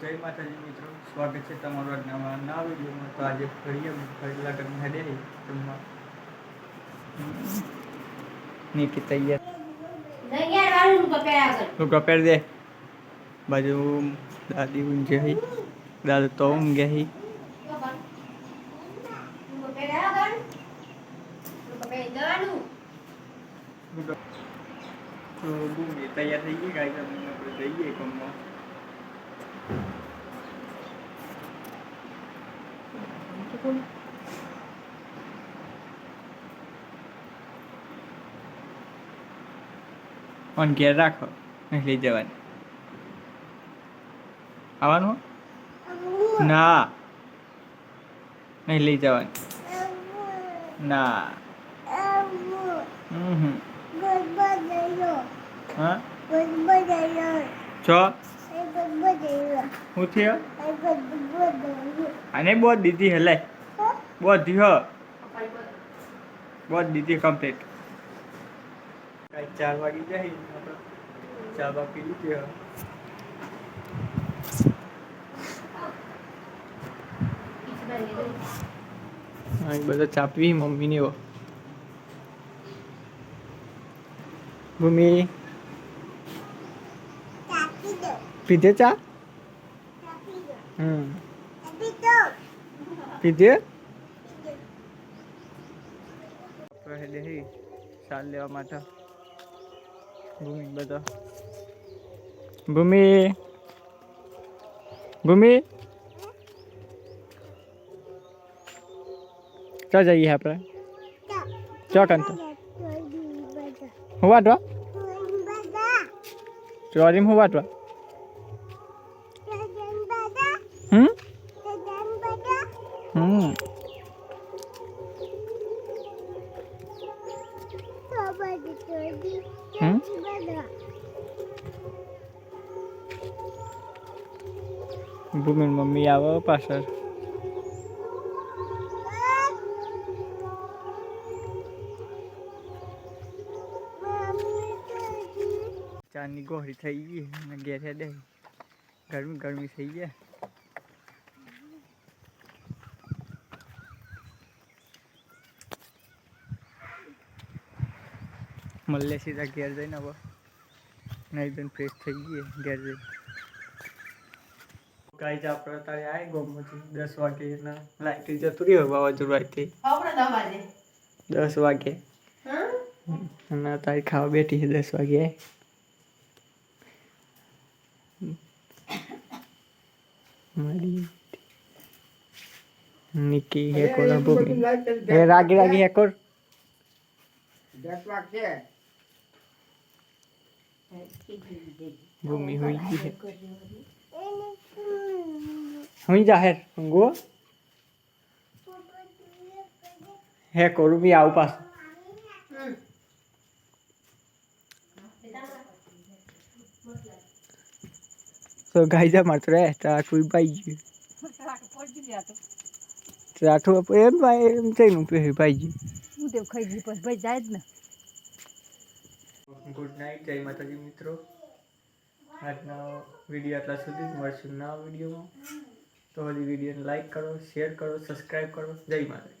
જય માતાજી મિત્રો. સ્વાગત છે તમારું આજના નવા વિડીયોમાં. તો આજે ફરી અમે ફરેલા કરીને હેડે જમવા નીકી તૈયાર. તું કપેર દે. બાજુ દાદી ઊંઘે હી દાદા તો ઊંઘે હી તો તૈયાર થઈ ગઈ. ગાય આપણે જઈએ ગમવા ઓન ઘેર રાખો. નહીં લઈ જવાની. આવવાનું? ના. નહીં લઈ જવાની. ના. હમ. હમ છો? હું થયો? અને બહુ દીધી હલે બહુ દીધો બહુ દીધી કમ્પ્લીટ કાંઈ ચાર વાગી જાય ચા બા પી લીધી હા બધા ચા પી મમ્મીની હો ભૂમિ પીધે ચા? હમ. પીધે? આપણે હે. ચાલ લેવા માટે. ભૂમિ બધા. ભૂમિ. ભૂમિ. ચા જઈએ આપણે? ચોકન તો હું વાટવા? ચોરીમ હું વાટવા? હમ? હમ. હમ ભૂમિ મમ્મી આવે પાછળ ચાની ગોળી થઈ ગઈ અને ઘેર હેડે ગરમી ગરમી થઈ ગયા મળે સીધા ઘેર જઈને હવે નહીં ધોઈને ફ્રેશ થઈ ગઈ ઘેર જઈ ગાઈ આપણે તારે આવી ગોમતી દસ વાગે એટલે લાઈટ જતું રહ્યું વાવાઝોડું આવી દસ વાગે અને તારી ખાવા બેઠી છે દસ વાગે મારી નિકી હેકોર ભૂમિ હે રાગી રાગી હેકોર ભૂમિ હુઈ ગઈ હે. હુઈ જાહેર ગો. હે કોરું બી આવું પાસ તો ગાઈ જા મારતો રે ટાટું પાઈ ગયું. ટાટું એમ ભાઈ એમ થઈને પેહી પાઈ ગયું. ગુડ નાઇટ જય માતાજી મિત્રો. આજનો વીડિયો આટલા સુધી મળશું નવા વિડીયોમાં તો હજી વિડીયોને લાઈક કરો શેર કરો સબસ્ક્રાઈબ કરો. જય માતાજી.